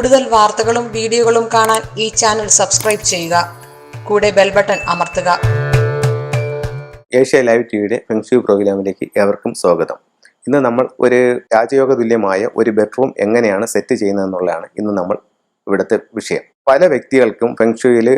കൂടുതൽ വാർത്തകളും വീഡിയോകളും കാണാൻ ഈ ചാനൽ സബ്സ്ക്രൈബ് ചെയ്യുക. കൂടെ ബെൽ ബട്ടൺ അമർത്തുക. ഏഷ്യ ലൈവ് ടിവിയുടെ ഫെങ്ഷു പ്രോഗ്രാമിലേക്ക് ഏവർക്കും സ്വാഗതം. ഇന്ന് നമ്മൾ ഒരു രാജയോഗ തുല്യമായ ഒരു ബെഡ്റൂം എങ്ങനെയാണ് സെറ്റ് ചെയ്യുന്നതെന്നുള്ളതാണ് ഇന്ന് നമ്മൾ ഇവിടുത്തെ വിഷയം. പല വ്യക്തികൾക്കും ഫെങ്ഷുയിൽ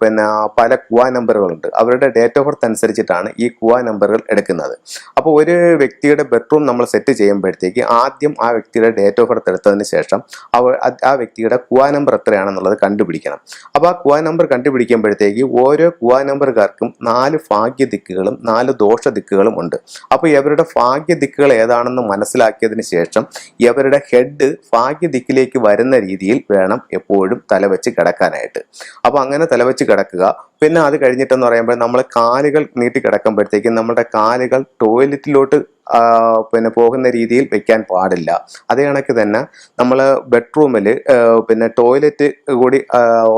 പിന്നെ പല കുവാ നമ്പറുകളുണ്ട് അവരുടെ ഡേറ്റ് ഓഫ് ബർത്ത് അനുസരിച്ചിട്ടാണ് ഈ കുവാ നമ്പറുകൾ എടുക്കുന്നത്. അപ്പോൾ ഒരു വ്യക്തിയുടെ ബെഡ്റൂം നമ്മൾ സെറ്റ് ചെയ്യുമ്പോഴത്തേക്ക് ആദ്യം ആ വ്യക്തിയുടെ ഡേറ്റ് ഓഫ് ബർത്ത് എടുത്തതിന് ശേഷം അവ ആ വ്യക്തിയുടെ കുവാ നമ്പർ എത്രയാണെന്നുള്ളത് കണ്ടുപിടിക്കണം. അപ്പോൾ ആ കുവാ നമ്പർ കണ്ടുപിടിക്കുമ്പോഴത്തേക്ക് ഓരോ കുവാ നമ്പറുകാർക്കും നാല് ഭാഗ്യ ദിക്കുകളും നാല് ദോഷ ദിക്കുകളും ഉണ്ട്. അപ്പോൾ ഇവരുടെ ഭാഗ്യ ദിക്കുകൾ ഏതാണെന്ന് മനസ്സിലാക്കിയതിന് ശേഷം ഇവരുടെ ഹെഡ് ഭാഗ്യ ദിക്കിലേക്ക് വരുന്ന രീതിയിൽ വേണം എപ്പോഴും തലവെച്ച് കിടക്കാനായിട്ട്. അപ്പോൾ അങ്ങനെ തലവെച്ച് കിടക്കുക. പിന്നെ അത് കഴിഞ്ഞിട്ടെന്ന് പറയുമ്പോൾ നമ്മൾ കാലുകൾ നീട്ടി കിടക്കുമ്പോഴത്തേക്കും നമ്മുടെ കാലുകൾ ടോയ്ലറ്റിലോട്ട് പിന്നെ പോകുന്ന രീതിയിൽ വെക്കാൻ പാടില്ല. അതേ കണക്ക് തന്നെ നമ്മൾ ബെഡ്റൂമിൽ പിന്നെ ടോയ്ലറ്റ് കൂടി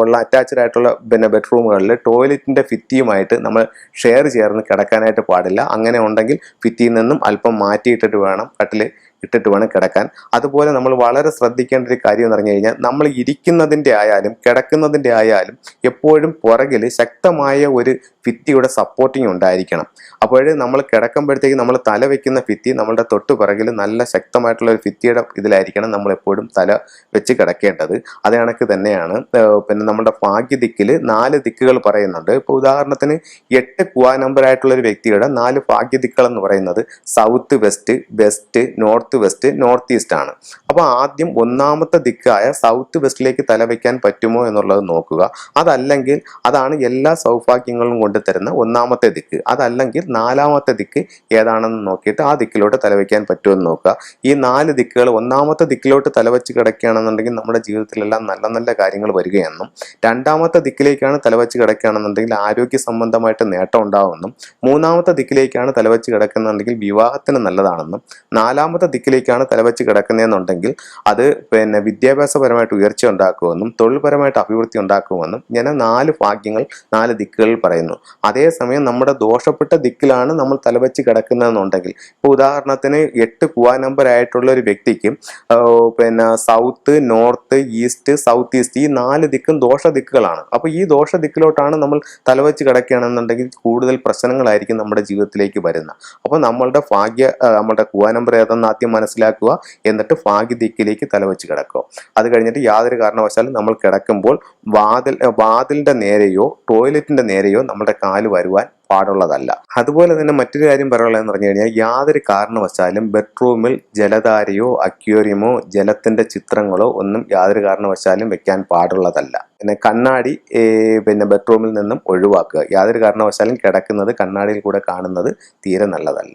ഉള്ള അറ്റാച്ച്ഡ് ആയിട്ടുള്ള പിന്നെ ബെഡ്റൂമുകളിൽ ടോയ്ലറ്റിന്റെ ഫിറ്റിയുമായിട്ട് നമ്മൾ ഷെയർ ചേർന്ന് കിടക്കാനായിട്ട് പാടില്ല. അങ്ങനെ ഉണ്ടെങ്കിൽ ഫിറ്റിയിൽ നിന്നും അല്പം മാറ്റിയിട്ടിട്ട് വേണം കട്ടിൽ ഇട്ടിട്ട് വേണം കിടക്കാൻ. അതുപോലെ നമ്മൾ വളരെ ശ്രദ്ധിക്കേണ്ട ഒരു കാര്യം എന്ന് പറഞ്ഞു കഴിഞ്ഞാൽ നമ്മൾ ഇരിക്കുന്നതിന്റെ ആയാലും കിടക്കുന്നതിന്റെ ആയാലും എപ്പോഴും പുറകിൽ ശക്തമായ ഒരു ഭിത്തിയുടെ സപ്പോർട്ടിങ് ഉണ്ടായിരിക്കണം. അപ്പോൾ നമ്മൾ കിടക്കുമ്പോഴത്തേക്ക് നമ്മൾ തല വെക്കുന്ന ഫിത്തി നമ്മളുടെ തൊട്ട് പിറകിൽ നല്ല ശക്തമായിട്ടുള്ള ഒരു ഭിത്തിയുടെ ഇതിലായിരിക്കണം നമ്മൾ എപ്പോഴും തല വെച്ച് കിടക്കേണ്ടത്. അത് കണക്ക് തന്നെയാണ്. പിന്നെ നമ്മുടെ ഭാഗ്യ ദിക്കിൽ നാല് ദിക്കുകൾ പറയുന്നുണ്ട്. ഇപ്പോൾ ഉദാഹരണത്തിന് എട്ട് കുവാ നമ്പർ ആയിട്ടുള്ള ഒരു വ്യക്തിയുടെ നാല് ഭാഗ്യ ദിക്കുകൾ എന്ന് പറയുന്നത് south west west north west north east ആണ്. അപ്പോൾ ആദ്യം ഒന്നാമത്തെ ദിക്കായ സൗത്ത് വെസ്റ്റിലേക്ക് തല വയ്ക്കാൻ പറ്റുമോ എന്നുള്ളത് നോക്കുക. അതല്ലെങ്കിൽ അതാണ് എല്ലാ സൗഭാഗ്യങ്ങളും കൊണ്ടുതരുന്ന ഒന്നാമത്തെ ദിക്ക്. അതല്ലെങ്കിൽ നാലാമത്തെ ദിക്ക് ഏതാണെന്ന് നോക്കിയിട്ട് ആ ദിക്കിലോട്ട് തലവയ്ക്കാൻ പറ്റുമോ എന്ന് നോക്കുക. ഈ നാല് ദിക്കുകൾ ഒന്നാമത്തെ ദിക്കിലോട്ട് തലവെച്ച് കിടക്കുകയാണെന്നുണ്ടെങ്കിൽ നമ്മുടെ ജീവിതത്തിലെല്ലാം നല്ല നല്ല കാര്യങ്ങൾ വരികയെന്നും രണ്ടാമത്തെ ദിക്കിലേക്കാണ് തലവെച്ച് കിടക്കുകയാണെന്നുണ്ടെങ്കിൽ ആരോഗ്യ സംബന്ധമായിട്ട് നേട്ടം ഉണ്ടാവുമെന്നും മൂന്നാമത്തെ ദിക്കിലേക്കാണ് തലവെച്ച് കിടക്കുന്നുണ്ടെങ്കിൽ വിവാഹത്തിന് നല്ലതാണെന്നും നാലാമത്തെ ദിക്കിലേക്കാണ് തലവച്ച് കിടക്കുന്നതെന്നുണ്ടെങ്കിൽ അത് പിന്നെ വിദ്യാഭ്യാസപരമായിട്ട് ഉയർച്ച ഉണ്ടാക്കുമെന്നും തൊഴിൽപരമായിട്ട് അഭിവൃദ്ധി ഉണ്ടാക്കുമെന്നും ഇങ്ങനെ നാല് ഭാഗ്യങ്ങൾ നാല് ദിക്കുകളിൽ പറയുന്നു. അതേസമയം നമ്മുടെ ദോഷപ്പെട്ട ദിക്കിലാണ് നമ്മൾ തലവച്ച് കിടക്കുന്നതെന്നുണ്ടെങ്കിൽ ഇപ്പോൾ ഉദാഹരണത്തിന് എട്ട് കുവാ നമ്പർ ആയിട്ടുള്ള ഒരു വ്യക്തിക്ക് പിന്നെ south north east south east ഈ നാല് ദിക്കും ദോഷ ദിക്കുകളാണ്. അപ്പോൾ ഈ ദോഷ ദിക്കിലോട്ടാണ് നമ്മൾ തലവച്ച് കിടക്കുകയാണെന്നുണ്ടെങ്കിൽ കൂടുതൽ പ്രശ്നങ്ങളായിരിക്കും നമ്മുടെ ജീവിതത്തിലേക്ക് വരുന്നത്. അപ്പോൾ നമ്മളുടെ ഭാഗ്യ നമ്മുടെ കുവാ നമ്പർ ഏതെന്ന് ആദ്യം മനസ്സിലാക്കുക എന്നിട്ട് ഭാഗ്യ ദിക്കിലേക്ക് തലവെച്ച് കിടക്കുക. അത് കഴിഞ്ഞിട്ട് യാതൊരു കാരണവശാലും നമ്മൾ കിടക്കുമ്പോൾ വാതിൽ വാതിലിന്റെ നേരെയോ ടോയ്ലറ്റിന്റെ നേരെയോ നമ്മുടെ കാൽ വരുവാൻ പാടുള്ളതല്ല. അതുപോലെ തന്നെ മറ്റൊരു കാര്യം പറയാനുള്ളതെന്ന് പറഞ്ഞു കഴിഞ്ഞാൽ യാതൊരു കാരണവശാലും ബെഡ്റൂമിൽ ജലധാരയോ അക്വേറിയമോ ജലത്തിന്റെ ചിത്രങ്ങളോ ഒന്നും യാതൊരു കാരണവശാലും വെക്കാൻ പാടുള്ളതല്ല. പിന്നെ കണ്ണാടി പിന്നെ ബെഡ്റൂമിൽ നിന്നും ഒഴിവാക്കുക. യാതൊരു കാരണവശാലും കിടക്കുന്നത് കണ്ണാടിയിൽ കൂടെ കാണുന്നത് തീരെ നല്ലതല്ല.